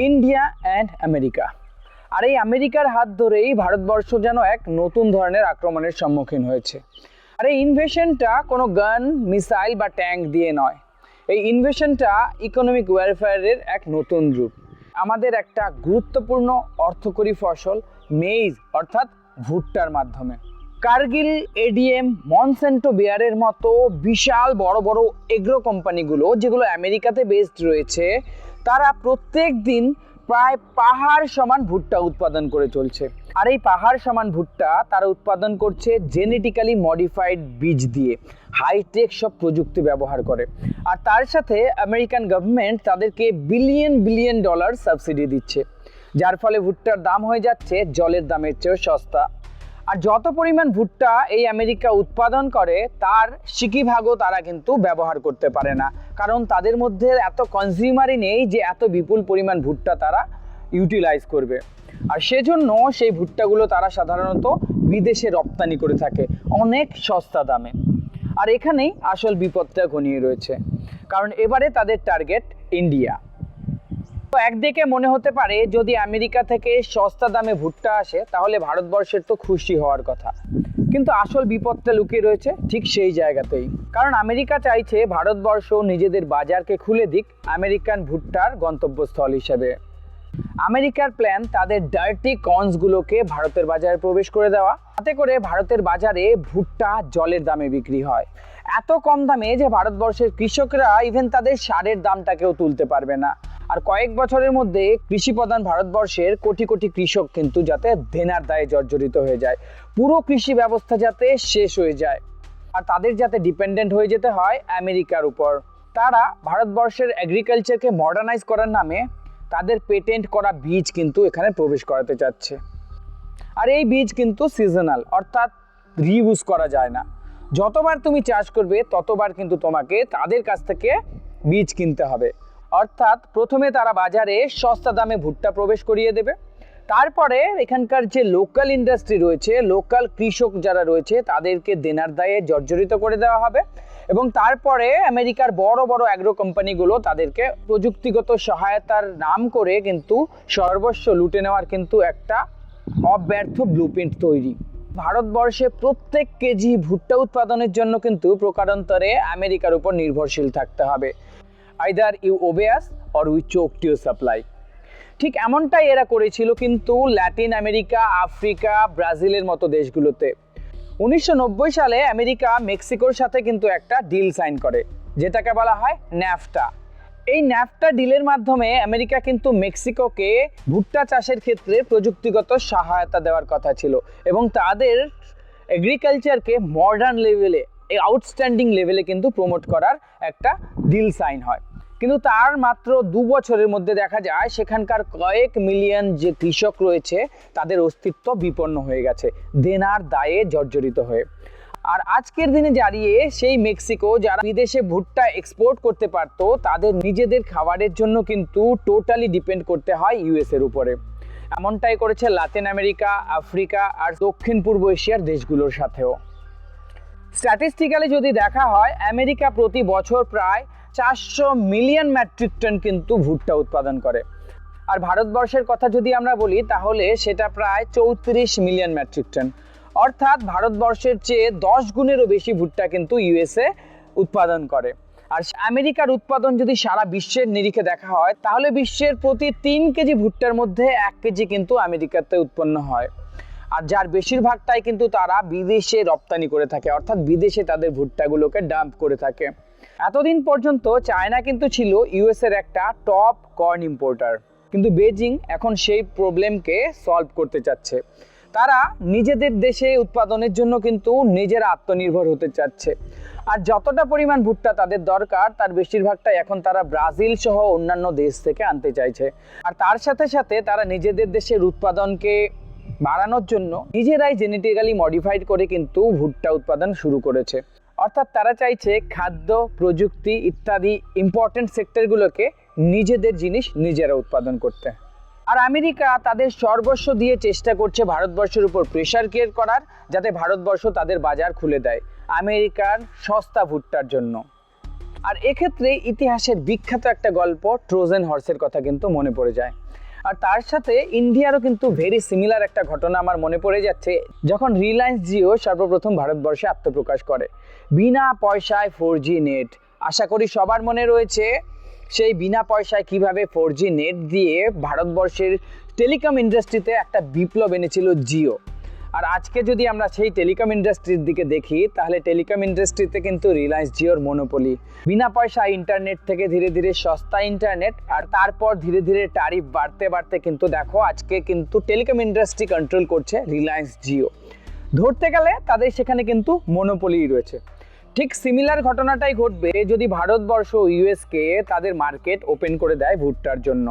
India and America. আর এই আমেরিকার হাত ধরেই ভারতবর্ষ যেন এক নতুন ধরনের আক্রমণের সম্মুখীন হয়েছে। আর এই ইনভেশনটা কোনো গান মিসাইল বা ট্যাঙ্ক দিয়ে নয়। এই ইনভেশনটা ইকোনমিক ওয়েলফেয়ারের এক নতুন রূপ। আমাদের একটা গুরুত্বপূর্ণ অর্থকরী ফসল মেইজ অর্থাৎ ভুট্টার মাধ্যমে। কার্গিল এডিএম মনসেন্টো বেয়ারের মতো বিশাল বড় বড় এগ্রো কোম্পানিগুলো যেগুলো আমেরিকাতে বেসড রয়েছে তারা প্রত্যেক দিন প্রায় পাহাড় সমান ভুট্টা উৎপাদন করে চলছে। আর এই পাহাড় সমান ভুট্টা তারা উৎপাদন করছে জেনেটিক্যালি মডিফাইড বীজ দিয়ে হাইটেক সব প্রযুক্তি ব্যবহার করে। আর তার সাথে আমেরিকান গভর্নমেন্ট তাদেরকে বিলিয়ন বিলিয়ন ডলার সাবসিডি দিচ্ছে। যার ফলে ভুট্টার দাম হয়ে যাচ্ছে, জলের দামের চেয়েও সস্তা। আর যত পরিমাণ ভুট্টা এই আমেরিকা উৎপাদন করে, তার সিকিভাগও তারা কিন্তু ব্যবহার করতে পারে না। কারণ তাদের মধ্যে এত কনজিউমারই নেই যে এত বিপুল পরিমাণ ভুট্টা তারা ইউটিলাইজ করবে। আর সেজন্য সেই ভুট্টাগুলো তারা সাধারণত বিদেশে রপ্তানি করে থাকে অনেক সস্তা দামে। আর এখানেই আসল বিপদটা ঘনিয়ে রয়েছে। কারণ এবারে তাদের টার্গেট ইন্ডিয়া তো একদিকে মনে হতে পারে যদি আমেরিকা থেকে সস্তা দামে ভুট্টা আসে, তাহলে ভারতবর্ষের তো খুশি হওয়ার কথা। কিন্তু আসল বিপদটা লুকিয়ে রয়েছে ঠিক সেই জায়গাতেই। কারণ আমেরিকা চাইছে ভারতবর্ষ নিজেদের বাজারকে খুলে দিক, আমেরিকান ভুট্টার গন্তব্যস্থল হিসেবে। আমেরিকার প্ল্যান তাদের ডার্টি কর্নসগুলোকে ভারতের বাজারে প্রবেশ করে দেওয়া। তাতে করে ভারতের বাজারে ভুট্টা জলের দামে বিক্রি হয়। এত কম দামে যে ভারতবর্ষের কৃষকরা ইভেন তাদের সারের দামটাকেও তুলতে পারবে না। আর কয়েক বছরের মধ্যে কৃষি প্রধান ভারতবর্ষের কোটি কোটি কৃষক কিন্তু যাতে দেনার দায়ে জর্জরিত হয়ে যায়। পুরো কৃষি ব্যবস্থা যাতে শেষ হয়ে যায়। আর তাদের যাতে ডিপেন্ডেন্ট হয়ে যেতে হয় আমেরিকার উপর। তারা ভারতবর্ষের এগ্রিকালচারকে মডার্নাইজ করার নামে তাদের পেটেন্ট করা বীজ কিন্তু এখানে প্রবেশ করাতে চাচ্ছে। আর এই বীজ কিন্তু সিজনাল অর্থাৎ রিউজ করা যায় না। যতবার তুমি চাষ করবে, ততবার কিন্তু তোমাকে তাদের কাছ থেকে বীজ কিনতে হবে। অর্থাৎ প্রথমে তারা বাজারে সস্তা দামে ভুট্টা প্রবেশ করিয়ে দেবে। তারপরে এখানকার যে লোকাল ইন্ডাস্ট্রি রয়েছে লোকাল কৃষক যারা রয়েছে, তাদেরকে দেনার দায়ে জর্জরিত করে দেওয়া হবে এবং তারপরে আমেরিকার বড় বড় অ্যাগ্রো কোম্পানিগুলো তাদেরকে প্রযুক্তিগত সহায়তার নাম করে কিন্তু সর্বস্ব লুটে নেওয়ার কিন্তু একটা অব্যর্থ ব্লুপ্রিন্ট তৈরি। ভারতবর্ষে প্রত্যেক কেজি ভুট্টা উৎপাদনের জন্য কিন্তু প্রকারান্তরে আমেরিকার উপর নির্ভরশীল থাকতে হবে। Either you obey us or we choke to supply ঠিক এমনটাই এরা করেছিল কিন্তু ল্যাটিন আমেরিকা, আফ্রিকা, ব্রাজিলের মতো দেশগুলোতে। উনিশশো নব্বই সালে আমেরিকা মেক্সিকোর সাথে কিন্তু একটা ডিল সাইন করে, যেটাকে বলা হয় ন্যাফটা। এই ন্যাফটা ডিলের মাধ্যমে আমেরিকা কিন্তু মেক্সিকোকে ভুট্টা চাষের ক্ষেত্রে প্রযুক্তিগত সহায়তা দেওয়ার কথা ছিল এবং তাদের এগ্রিকালচারকে মডার্ন লেভেলে এই আউটস্ট্যান্ডিং লেভেলে কিন্তু প্রমোট করার একটা ডিল সাইন হয়। কিন্তু তার মাত্র দু বছরের মধ্যে দেখা যায় সেখানকার কয়েক মিলিয়ন যে কৃষক রয়েছে, তাদের অস্তিত্ব বিপন্ন হয়ে গেছে দেনার দায়ে জর্জরিত হয়ে। আর আজকের দিনে দাঁড়িয়ে সেই মেক্সিকো যারা বিদেশে ভুট্টা এক্সপোর্ট করতে পারতো, তাদের নিজেদের খাবারের জন্য কিন্তু টোটালি ডিপেন্ড করতে হয় ইউএস এর উপরে। এমনটাই করেছে লাতিন আমেরিকা আফ্রিকা আর দক্ষিণ পূর্ব এশিয়ার দেশগুলোর সাথেও। স্ট্যাটিস্টিক্যালি যদি দেখা হয় আমেরিকা প্রতি বছর প্রায় চারশো মিলিয়ন মেট্রিক টন কিন্তু ভুট্টা উৎপাদন করে। আর ভারতবর্ষের কথা যদি আমরা বলি, তাহলে সেটা প্রায় চৌত্রিশ মিলিয়ন মেট্রিক টন। অর্থাৎ ভারতবর্ষের চেয়ে দশ গুণেরও বেশি ভুট্টা কিন্তু ইউএসএ উৎপাদন করে। আর আমেরিকার উৎপাদন যদি সারা বিশ্বের নিরিখে দেখা হয়, তাহলে বিশ্বের প্রতি তিন কেজি ভুট্টার মধ্যে এক কেজি কিন্তু আমেরিকাতে উৎপন্ন হয়। আর যার বেশিরভাগটাই কিন্তু তারা বিদেশে রপ্তানি করে থাকে, অর্থাৎ বিদেশে তাদের ভুট্টাগুলোকে ডাম্প করে থাকে। এতদিন পর্যন্ত চায়না কিন্তু ছিল ইউএস এর একটা টপ কর্ন ইম্পোর্টার কিন্তু বেজিং এখন সেই প্রবলেমকে সলভ করতে চাচ্ছে। তারা নিজেদের দেশে উৎপাদনের জন্য কিন্তু নিজেরা আত্মনির্ভর হতে চাচ্ছে। আর যতটা পরিমাণ ভুট্টা তাদের দরকার, তার বেশিরভাগটাই এখন তারা ব্রাজিল সহ অন্যান্য দেশ থেকে আনতে চাইছে। আর তার সাথে সাথে তারা নিজেদের দেশের উৎপাদনকে বাড়ানোর জন্য নিজেরাই জেনেটিক্যালি মডিফাইড করে কিন্তু ভুট্টা উৎপাদন শুরু করেছে। অর্থাৎ তারা চাইছে খাদ্য, প্রযুক্তি ইত্যাদি ইম্পর্টেন্ট সেক্টরগুলোকে নিজেদের জিনিস নিজেরা উৎপাদন করতে। আর আমেরিকা তাদের সর্বস্ব দিয়ে চেষ্টা করছে ভারতবর্ষের উপর প্রেশার ক্রিয়েট করার, যাতে ভারতবর্ষ তাদের বাজার খুলে দেয় আমেরিকার সস্তা ভুট্টার জন্য। আর এক্ষেত্রে ইতিহাসের বিখ্যাত একটা গল্প ট্রোজেন হর্সের কথা কিন্তু মনে পড়ে যায়। আর তার সাথে ইন্ডিয়ারও কিন্তু ভেরি সিমিলার একটা ঘটনা আমার মনে পড়ে যাচ্ছে, যখন রিলায়েন্স জিও সর্বপ্রথম ভারতবর্ষে আত্মপ্রকাশ করে। বিনা পয়সায় ফোর জি নেট আশা করি সবার মনে রয়েছে, সেই বিনা পয়সায় কীভাবে ফোর জি নেট দিয়ে ভারতবর্ষের টেলিকম ইন্ডাস্ট্রিতে একটা বিপ্লব এনেছিল জিও আর আজকে যদি আমরা সেই টেলিকম ইন্ডাস্ট্রির দিকে দেখি, তাহলে টেলিকম ইন্ডাস্ট্রিতে কিন্তু রিলায়েন্স জিওর মনোপলি বিনা পয়সা ইন্টারনেট থেকে ধীরে ধীরে সস্তা ইন্টারনেট আর তারপর ধীরে ধীরে ট্যারিফ বাড়তে বাড়তে কিন্তু দেখো, আজকে কিন্তু টেলিকম ইন্ডাস্ট্রি কন্ট্রোল করছে রিলায়েন্স জিও ধরতে গেলে তাদের সেখানে কিন্তু মনোপলি রয়েছে। ঠিক সিমিলার ঘটনাটাই ঘটবে যদি ভারতবর্ষ ইউএসকে তাদের মার্কেট ওপেন করে দেয় ভুট্টার জন্য।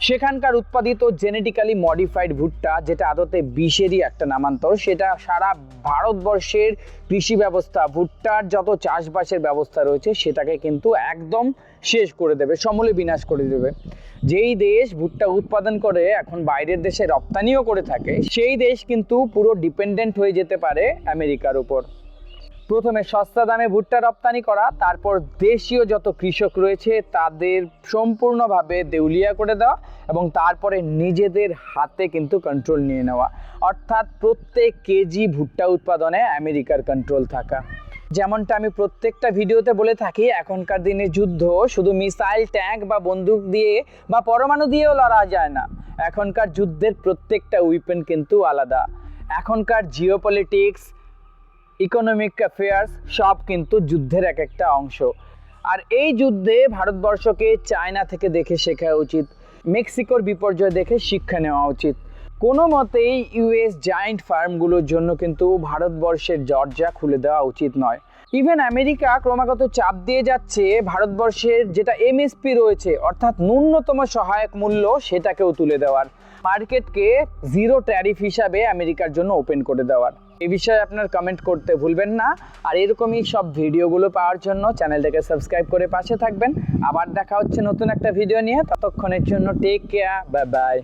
সেখানকার উৎপাদিত জেনেটিক্যালি মডিফাইড ভুট্টা, যেটা আদতে বিষেরই একটা নামান্তর, সেটা সারা ভারতবর্ষের কৃষি ব্যবস্থা, ভুট্টার যত চাষবাসের ব্যবস্থা রয়েছে, সেটাকে কিন্তু একদম শেষ করে দেবে, সমূলে বিনাশ করে দেবে। যেই দেশ ভুট্টা উৎপাদন করে, এখন বাইরের দেশে রপ্তানিও করে থাকে, সেই দেশ কিন্তু পুরো ডিপেন্ডেন্ট হয়ে যেতে পারে আমেরিকার উপর। প্রথমে সস্তা দামে ভুট্টা রপ্তানি করা, তারপর দেশীয় যত কৃষক রয়েছে, তাদের সম্পূর্ণভাবে দেউলিয়া করে দেওয়া এবং তারপরে নিজেদের হাতে কিন্তু কন্ট্রোল নিয়ে নেওয়া। অর্থাৎ প্রত্যেক কেজি ভুট্টা উৎপাদনে আমেরিকার কন্ট্রোল থাকা। যেমনটা আমি প্রত্যেকটা ভিডিওতে বলে থাকি, এখনকার দিনে যুদ্ধ শুধু মিসাইল, ট্যাঙ্ক বা বন্দুক দিয়ে বা পরমাণু দিয়েও লড়া যায় না। এখনকার যুদ্ধের প্রত্যেকটা উইপেন কিন্তু আলাদা। এখনকার জিওপলিটিক্স ইকোনমিক অ্যাফেয়ার্স সব কিন্তু যুদ্ধের এক একটা অংশ। আর এই যুদ্ধে ভারতবর্ষকে চায়না থেকে দেখে শেখা উচিত, মেক্সিকোর বিপর্যয় দেখে শিক্ষা নেওয়া উচিত। কোনো মতেই ইউএস জায়েন্ট ফার্মগুলোর জন্য কিন্তু ভারতবর্ষের দরজা খুলে দেওয়া উচিত নয়। ইভেন আমেরিকা ক্রমাগত চাপ দিয়ে যাচ্ছে, ভারতবর্ষের যেটা এমএসপি রয়েছে, অর্থাৎ ন্যূনতম সহায়ক মূল্য সেটাকেও তুলে দেওয়ার। মার্কেটকে জিরো ট্যারিফ হিসাবে আমেরিকার জন্য ওপেন করে দেওয়ার। এই বিষয়ে আপনার কমেন্ট করতে ভুলবেন না। আর এরকমই সব ভিডিওগুলো পাওয়ার জন্য চ্যানেলটাকে সাবস্ক্রাইব করে পাশে থাকবেন। আবার দেখা হচ্ছে নতুন একটা ভিডিও নিয়ে। ততক্ষণের জন্য টেক কেয়ার বাই বাই